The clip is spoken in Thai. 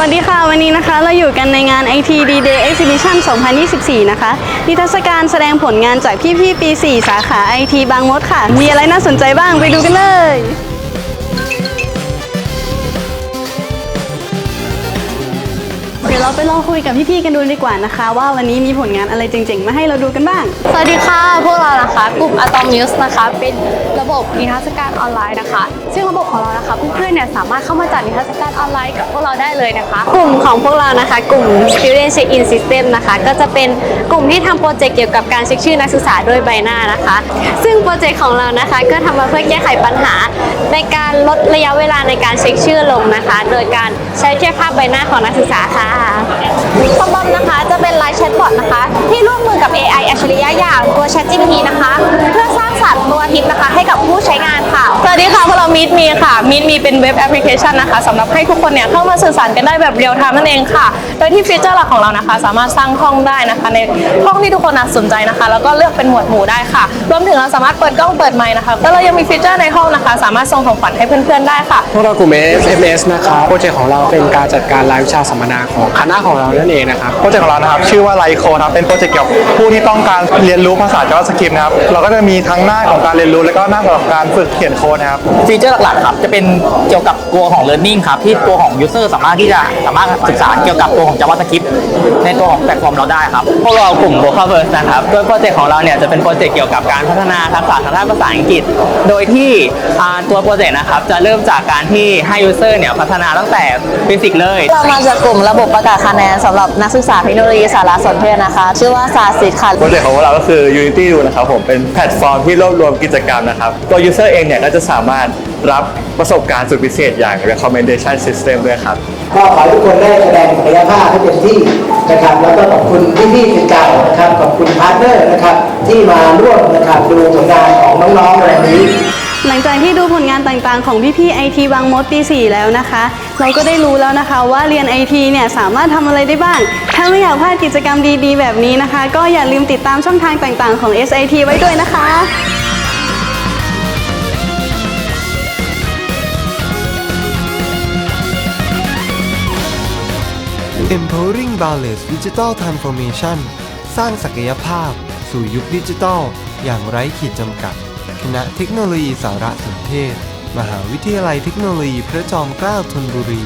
วัสดีค่ะ วันนี้นะคะเราอยู่กันในงาน IT D Day Exhibition 2024 นะคะ นิทรรศการแสดงผลงานจากพี่ๆปี 4 สาขา IT บางมดค่ะ มีอะไรน่าสนใจบ้างไปดูกันเลย ดี๋ยวเราไปลองคุยกับพี่ๆกันดูดีกว่านะคะ ว่าวันนี้มีผลงานอะไรเจ๋งๆ มาให้เราดูกันบ้าง สวัสดีค่ะพวกเรานะคะกลุ่ม Atom News นะคะ เป็นระบบนิทรรศการออนไลน์นะคะ ซึ่งระบบของเรานะคะเพื่อนๆเนี่ยสามารถเข้ามาจัดนิทรรศการออนไลน์กับพวกเราได้เลยนะคะ กลุ่มของพวกเรานะคะ กลุ่ม Student Check In System นะคะ ก็จะเป็นกลุ่มที่ทำโปรเจกต์เกี่ยวกับการเช็คชื่อนักศึกษาด้วยใบหน้านะคะ ซึ่งโปรเจกต์ของเรานะคะก็ทำมาเพื่อแก้ไขปัญหา ในการลดระยะเวลาในการเช็คชื่อลงนะคะ โดยการใช้แค่ภาพใบหน้าของนักศึกษาค่ะ คอมบอมนะคะจะเป็นไลน์แชทบอทนะคะ ที่ร่วมมือกับ AI อัจฉริยะอย่างตัว ChatGPT นะคะเพื่อ ค่ะมีดมีเป็นเว็บแอปพลิเคชันนะคะสำหรับให้ทุกคนเนี่ยเข้ามาสื่อสารกันได้แบบเรียลไทม์นั่นเองค่ะ โดยที่ฟีเจอร์หลักของเรานะคะ สามารถสร้างห้องได้นะคะ ในห้องที่ทุกคนน่ะสนใจนะคะ แล้วก็เลือกเป็นหมวดหมู่ได้ค่ะ รวมถึงเราสามารถเปิดกล้องเปิดไมค์นะคะแล้วเรายังมีฟีเจอร์ในห้องนะคะ สามารถส่งของขวัญให้เพื่อนๆได้ค่ะพวกเรากลุ่ม SMS นะครับโปรเจกต์ของเราเป็นการจัดการรายวิชาสัมมนาของคณะของเรานั่นเองนะครับโปรเจกต์ของเรานะครับชื่อว่าไลโคครับเป็นโปรเจกต์เกี่ยวกับผู้ที่ต้องการเรียนรู้ภาษา JavaScript นะครับเราก็จะมีทั้งหน้าของการเรียนรู้ แล้วก็หน้าสำหรับการฝึกเขียนโค้ดนะครับฟีเจอร์หลักๆครับจะเป็นเกี่ยวกับตัวของ learning ครับที่ตัวของ user สามารถที่จะสามารถศึกษาเกี่ยวกับตัวของ JavaScript ในตัวของแพลตฟอร์มเราได้ครับพวกเรากลุ่ม Vocal First นะครับโดยโปรเจกต์ของเราเนี่ยจะเป็นโปรเจกต์เกี่ยวกับการพัฒนาทักษะทางด้านภาษาอังกฤษ โดยที่อ่าตัวโปรเจกต์นะครับจะเริ่มจากการที่ให้ user เนี่ยพัฒนาตั้งแต่เบสิกเลย เรามาจากกลุ่มระบบประกาศคะแนนสำหรับนักศึกษาเทคโนโลยีสารสนเทศนะคะ ชื่อว่าศาสตร์ศิษย์ค่ะโปรเจกต์ของพวกเราก็คือ Unity Do นะครับผมเป็นแพลตฟอร์มที่รวบรวมกิจกรรมนะครับตัว user เองเนี่ยก็จะสามารถรับประสบการณ์สุดพิเศษอย่าง recommendation system ด้วยครับ ก็ขอให้ทุกคนได้แสดงศักยภาพให้เต็มที่นะครับ แล้วก็ขอบคุณพี่ๆสิทธิ์เก่านะครับ ขอบคุณพาร์ทเนอร์นะครับ ที่มาร่วมนะครับดูผลงานของน้องๆในวันนี้ หลังจากที่ดูผลงานต่างๆ ของพี่ๆ IT บางมดปี 4 แล้วนะคะ เราก็ได้รู้แล้วนะคะว่าเรียน IT เนี่ยสามารถทำอะไรได้บ้าง ถ้าไม่อยากพลาดกิจกรรมดีๆ แบบนี้นะคะ ก็อย่าลืมติดตามช่องทางต่างๆ ของ SIT ไว้ด้วยนะคะ Empowering Boundless Digital Transformation สร้างศักยภาพ สู่ยุคดิจิทัล อย่างไร้ขีดจำกัด คณะเทคโนโลยีสารสนเทศ มหาวิทยาลัยเทคโนโลยีพระจอมเกล้าธนบุรี